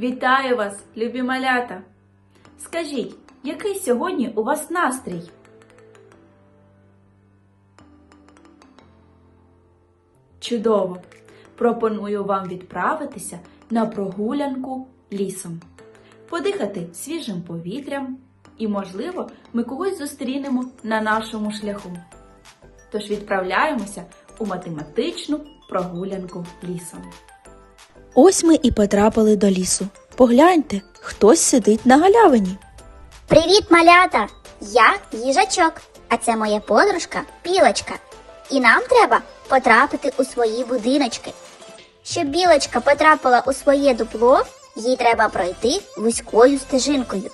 Вітаю вас, любі малята! Скажіть, який сьогодні у вас настрій? Чудово! Пропоную вам відправитися на прогулянку лісом, подихати свіжим повітрям і, можливо, ми когось зустрінемо на нашому шляху. Тож відправляємося у математичну прогулянку лісом. Ось ми і потрапили до лісу. Погляньте, хтось сидить на галявині. Привіт, малята! Я їжачок, а це моя подружка білочка. І нам треба потрапити у свої будиночки. Щоб білочка потрапила у своє дупло, їй треба пройти вузькою стежинкою.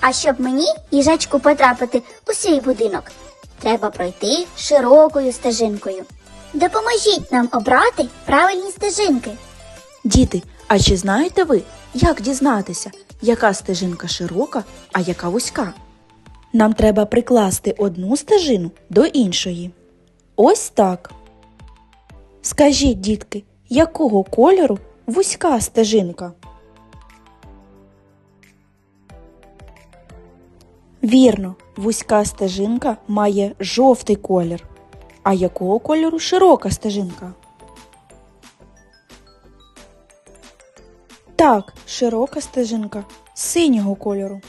А щоб мені, їжачку, потрапити у свій будинок, треба пройти широкою стежинкою. Допоможіть нам обрати правильні стежинки. Діти, а чи знаєте ви, як дізнатися, яка стежинка широка, а яка вузька? Нам треба прикласти одну стежину до іншої. Ось так. Скажіть, дітки, якого кольору вузька стежинка? Вірно, вузька стежинка має жовтий колір. А якого кольору широка стежинка? Так, широка стежинка синього кольору.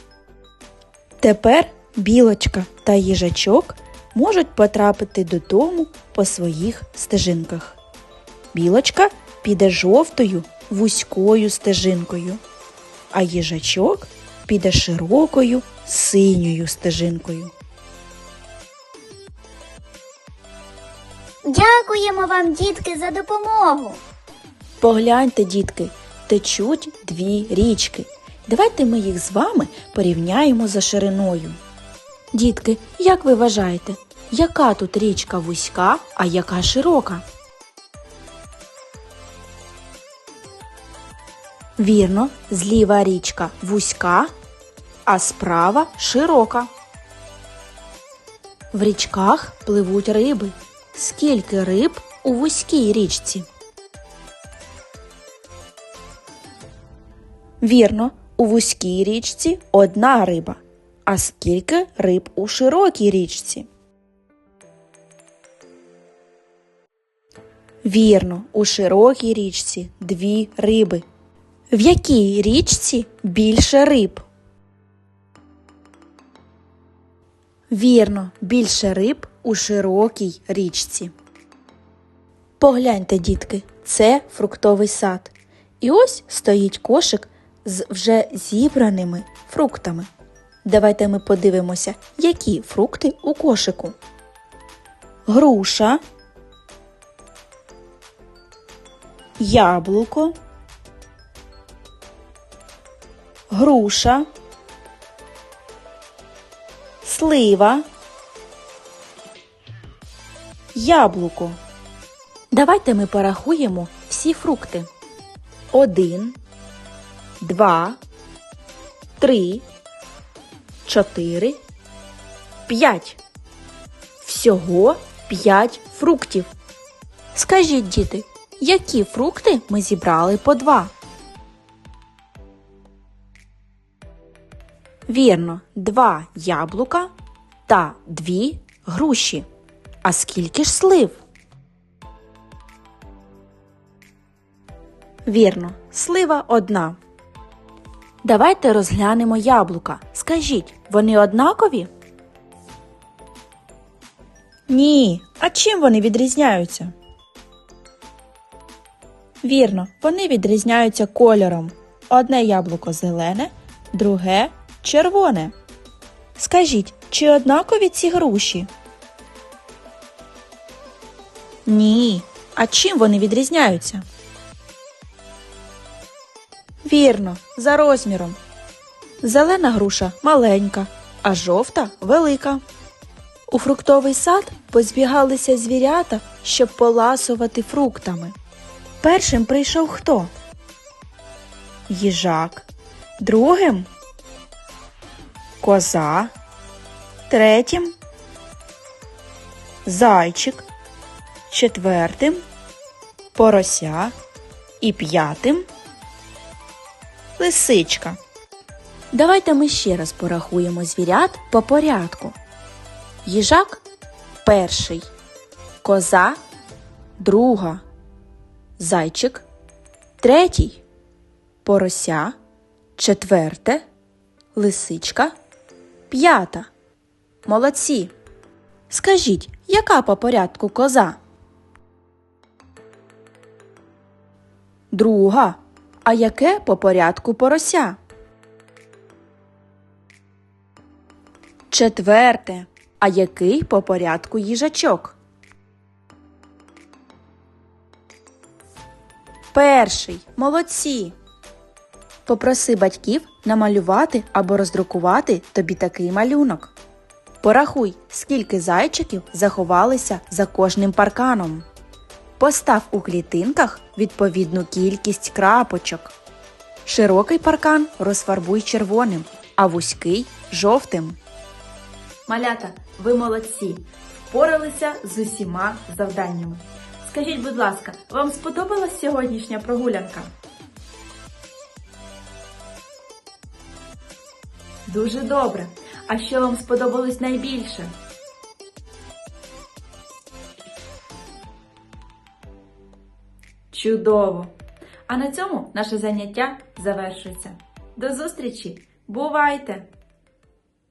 Тепер білочка та їжачок можуть потрапити додому по своїх стежинках. Білочка піде жовтою вузькою стежинкою, а їжачок піде широкою синьою стежинкою. Дякуємо вам, дітки, за допомогу. Погляньте, дітки, течуть дві річки. Давайте ми їх з вами порівняємо за шириною. Дітки, як ви вважаєте, яка тут річка вузька, а яка широка? Вірно, зліва річка вузька, а справа широка. В річках пливуть риби. Скільки риб у вузькій річці? Вірно, у вузькій річці одна риба. А скільки риб у широкій річці? Вірно, у широкій річці дві риби. В якій річці більше риб? Вірно, більше риб у широкій річці. Погляньте, дітки, це фруктовий сад. І ось стоїть кошик з вже зібраними фруктами. Давайте ми подивимося, які фрукти у кошику. Груша, яблуко, груша, слива, яблуко. Давайте ми порахуємо всі фрукти. Один, два, три, чотири, п'ять. Всього п'ять фруктів. Скажіть, діти, які фрукти ми зібрали по два? Вірно, два яблука та дві груші. А скільки ж слив? Вірно, слива одна. Давайте розглянемо яблука. Скажіть, вони однакові? Ні. А чим вони відрізняються? Вірно, вони відрізняються кольором. Одне яблуко зелене, друге червоне. Скажіть, чи однакові ці груші? Ні. А чим вони відрізняються? Вірно, за розміром. Зелена груша маленька, а жовта велика. У фруктовий сад позбігалися звірята, щоб поласувати фруктами. Першим прийшов хто? Їжак. Другим коза. Третім зайчик. Четвертим порося. І п'ятим лисичка. Давайте ми ще раз порахуємо звірят по порядку. Їжак перший, коза друга, зайчик третій, порося четверте, лисичка п'ята. Молодці. Скажіть, яка по порядку коза? Друга. А яке по порядку порося? Четверте. А який по порядку їжачок? Перший. Молодці. Попроси батьків намалювати або роздрукувати тобі такий малюнок. Порахуй, скільки зайчиків заховалися за кожним парканом. Постав у клітинках відповідну кількість крапочок. Широкий паркан розфарбуй червоним, а вузький жовтим. Малята, ви молодці, впоралися з усіма завданнями. Скажіть, будь ласка, вам сподобалась сьогоднішня прогулянка? Дуже добре. А що вам сподобалось найбільше? Чудово! А на цьому наше заняття завершується. До зустрічі! Бувайте!